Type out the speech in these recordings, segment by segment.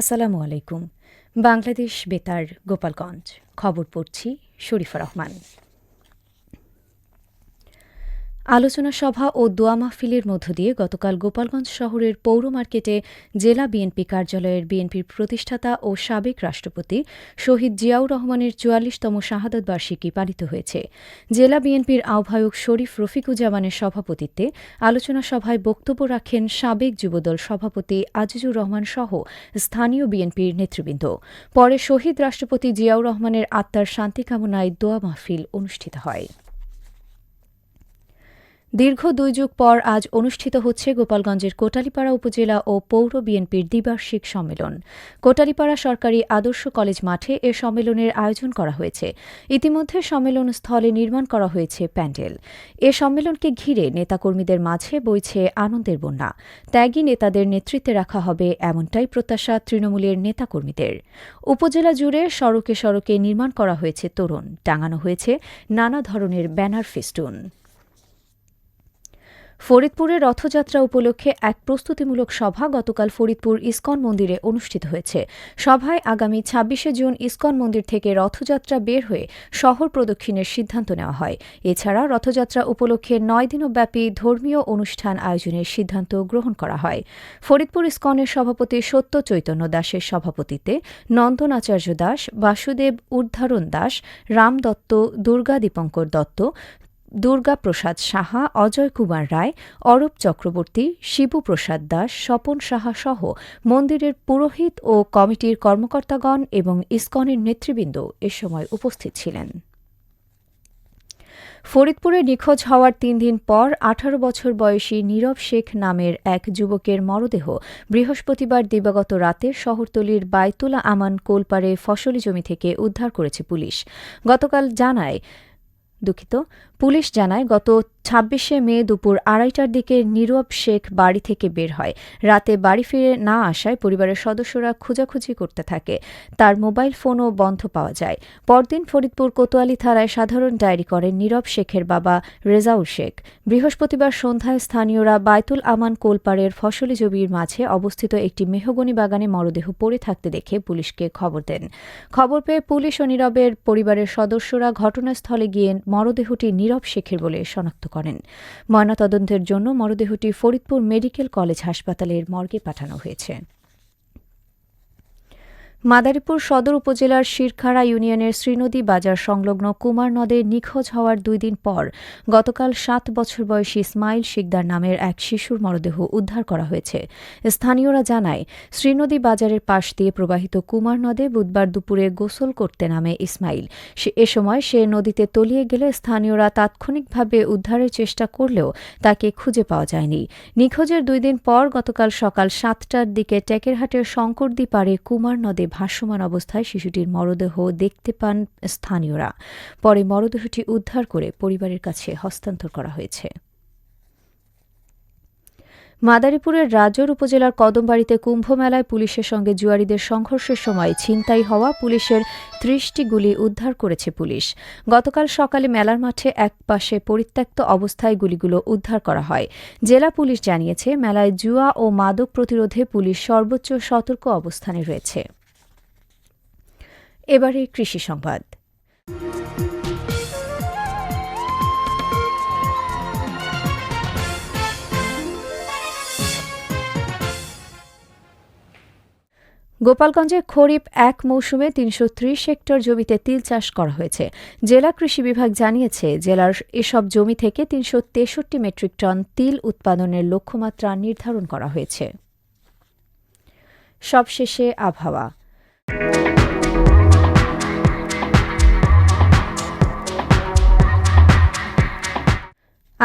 আসসালামু আলাইকুম। বাংলাদেশ বেতার গোপালগঞ্জ। খবর পড়ছি শরীফা রহমান। আলোচনা সভা ও দোয়া মাহফিলের মধ্য দিয়ে গতকাল গোপালগঞ্জ শহরের পৌর মার্কেটে জেলা বিএনপি কার্যালয়ের বিএনপির প্রতিষ্ঠাতা ও সাবেক রাষ্ট্রপতি শহীদ জিয়াউর রহমানের চুয়াল্লিশতম শাহাদত বার্ষিকী পালিত হয়েছে। জেলা বিএনপির আহ্বায়ক শরীফ রফিকুজ্জামানের সভাপতিত্বে আলোচনা সভায় বক্তব্য রাখেন সাবেক যুবদল সভাপতি আজিজুর রহমান সহ স্থানীয় বিএনপির নেতৃবৃন্দ। পরে শহীদ রাষ্ট্রপতি জিয়াউর রহমানের আত্মার শান্তি কামনায় দোয়া মাহফিল অনুষ্ঠিত হয়। দীর্ঘ দুই যুগ পর আজ অনুষ্ঠিত হচ্ছে গোপালগঞ্জের কোটালীপাড়া উপজেলা ও পৌর বিএনপির দ্বিবার্ষিক সম্মেলন। কোটালীপাড়া সরকারি আদর্শ কলেজ মাঠে এ সম্মেলনের আয়োজন করা হয়েছে। ইতিমধ্যে সম্মেলন স্থলে নির্মাণ করা হয়েছে প্যান্ডেল। এ সম্মেলনকে ঘিরে নেতাকর্মীদের মাঝে বইছে আনন্দের বন্যা। ত্যাগী নেতাদের নেতৃত্বে রাখা হবে এমনটাই প্রত্যাশা তৃণমূলের নেতাকর্মীদের। উপজেলা জুড়ে সড়কে সড়কে নির্মাণ করা হয়েছে তোরণ। টাঙানো হয়েছে নানা ধরনের ব্যানার ফেস্টুন। ফরিদপুরে রথযাত্রা উপলক্ষে এক প্রস্তুতিমূলক সভা গতকাল ফরিদপুর ইস্কন মন্দিরে অনুষ্ঠিত হয়েছে। সভায় আগামী ছাব্বিশে জুন ইস্কন মন্দির থেকে রথযাত্রা বের হয়ে শহর প্রদক্ষিণের সিদ্ধান্ত নেওয়া হয়। এছাড়া রথযাত্রা উপলক্ষে নয় দিনব্যাপী ধর্মীয় অনুষ্ঠান আয়োজনের সিদ্ধান্ত গ্রহণ করা হয়। ফরিদপুর ইস্কনের সভাপতি সত্য চৈতন্য দাসের সভাপতিত্বে নন্দন আচার্য দাস, বাসুদেব উদ্ধারণ দাস, রাম দত্ত, দুর্গা দীপঙ্কর দত্ত দুর্গা প্রসাদ সাহা, অজয় কুমার রায়, অরূপ চক্রবর্তী শিবুপ্রসাদ দাস, স্বপন সাহা সহ মন্দিরের পুরোহিত ও কমিটির কর্মকর্তাগণ এবং ইসকনের নেতৃবৃন্দ এ সময় উপস্থিত ছিলেন। ফরিদপুরে নিখোঁজ হওয়ার তিন দিন পর আঠারো বছর বয়সী নীরব শেখ নামের এক যুবকের মরদেহ বৃহস্পতিবার দিবাগত রাতে শহরতলির বাইতুলা আমান কোলপাড়ে ফসলি জমি থেকে উদ্ধার করেছে পুলিশ। গতকাল জানায়, দুঃখিত পুলিশ জানায়, গত ছাব্বিশে মে দুপুর আড়াইটার দিকে নীরব শেখ বাড়ি থেকে বের হয়। রাতে বাড়ি ফিরে না আসায় পরিবারের সদস্যরা খোঁজাখুঁজি করতে থাকে। তার মোবাইল ফোনও বন্ধ পাওয়া যায়। পরদিন ফরিদপুর কোতোয়ালি থানায় সাধারণ ডায়েরি করেন নীরব শেখের বাবা রেজাউল শেখ। বৃহস্পতিবার সন্ধ্যায় স্থানীয়রা বায়তুল আমান কোলপাড়ের ফসলি জমির মাঝে অবস্থিত একটি মেহগনি বাগানে মরদেহ পড়ে থাকতে দেখে পুলিশকে খবর দেন। খবর পেয়ে পুলিশ ও নীরবের পরিবারের সদস্যরা ঘটনাস্থলে গিয়ে মরদেহটি নীরব শেখের বলে শনাক্ত করেন। ময়নাতদন্তের জন্য মরদেহটি ফরিদপুর মেডিকেল কলেজ হাসপাতালের মর্গে পাঠানো হয়েছে। মাদারীপুর সদর উপজেলার শিরখাড়া ইউনিয়নের শ্রীনদী বাজার সংলগ্ন কুমার নদে নিখোঁজ হওয়ার দুই দিন পর গতকাল সাত বছর বয়সী ইসমাইল শিকদার নামের এক শিশুর মরদেহ উদ্ধার করা হয়েছে। স্থানীয়রা জানায়, শ্রীনদী বাজারের পাশ দিয়ে প্রবাহিত কুমার নদে বুধবার দুপুরে গোসল করতে নামে ইসমাইল। এ সময় সে নদীতে তলিয়ে গেলে স্থানীয়রা তাৎক্ষণিকভাবে উদ্ধারের চেষ্টা করলেও তাকে খুঁজে পাওয়া যায়নি। নিখোঁজের দুই দিন পর গতকাল সকাল সাতটার দিকে টেকেরহাটের শঙ্করদ্বী পাড়ে কুমার নদে ভাসমান অবস্থায় শিশুটির মরদেহ দেখতে পান স্থানীয়রা। পরে মরদেহটি উদ্ধার করে পরিবারের কাছে হস্তান্তর করা হয়েছে। মাদারীপুরের রাজর উপজেলার কদমবাড়িতে কুম্ভ মেলায় পুলিশের সঙ্গে জুয়ারিদের সংঘর্ষের সময় ছিনতাই হওয়া পুলিশের ত্রিশটি গুলি উদ্ধার করেছে পুলিশ। গতকাল সকালে মেলার মাঠে এক পাশে পরিত্যক্ত অবস্থায় গুলিগুলো উদ্ধার করা হয়। জেলা পুলিশ জানিয়েছে, মেলায় জুয়া ও মাদক প্রতিরোধে পুলিশ সর্বোচ্চ সতর্ক অবস্থানে রয়েছে। এবারে কৃষি সংবাদ। গোপালগঞ্জে খরিফ এক মৌসুমে তিনশো ত্রিশ হেক্টর জমিতে তিল চাষ করা হয়েছে। জেলা কৃষি বিভাগ জানিয়েছে, জেলার এসব জমি থেকে তিনশো তেষট্টি মেট্রিক টন তিল উৎপাদনের লক্ষ্যমাত্রা নির্ধারণ করা হয়েছে। সবশেষে আবহাওয়া।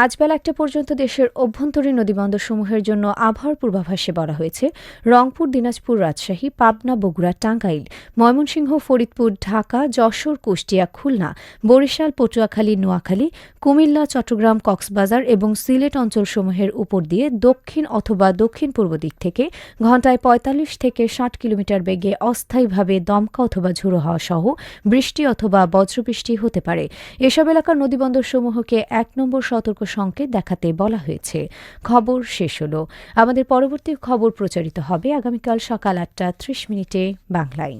আজ বেলা একটা পর্যন্ত দেশের অভ্যন্তরীণ নদীবন্দরসমূহের জন্য আবহাওয়ার পূর্বাভাসে বলা হয়েছে, রংপুর, দিনাজপুর, রাজশাহী, পাবনা, বগুড়া, টাঙ্গাইল, ময়মনসিংহ, ফরিদপুর, ঢাকা, যশোর, কুষ্টিয়া, খুলনা, বরিশাল, পটুয়াখালী, নোয়াখালী, কুমিল্লা, চট্টগ্রাম, কক্সবাজার এবং সিলেট অঞ্চলসমূহের উপর দিয়ে দক্ষিণ অথবা দক্ষিণ পূর্ব দিক থেকে ঘণ্টায় পঁয়তাল্লিশ থেকে ষাট কিলোমিটার বেগে অস্থায়ীভাবে দমকা অথবা ঝোড়ো হওয়া সহ বৃষ্টি অথবা বজ্রবৃষ্টি হতে পারে। এসব এলাকার নদীবন্দরসমূহকে এক নম্বর সতর্ক সতর্ক সংকেত দেখাতে বলা হয়েছে। খবর শেষ হল। আমাদের পরবর্তী খবর প্রচারিত হবে আগামীকাল সকাল আটটা ত্রিশ মিনিটে বাংলায়।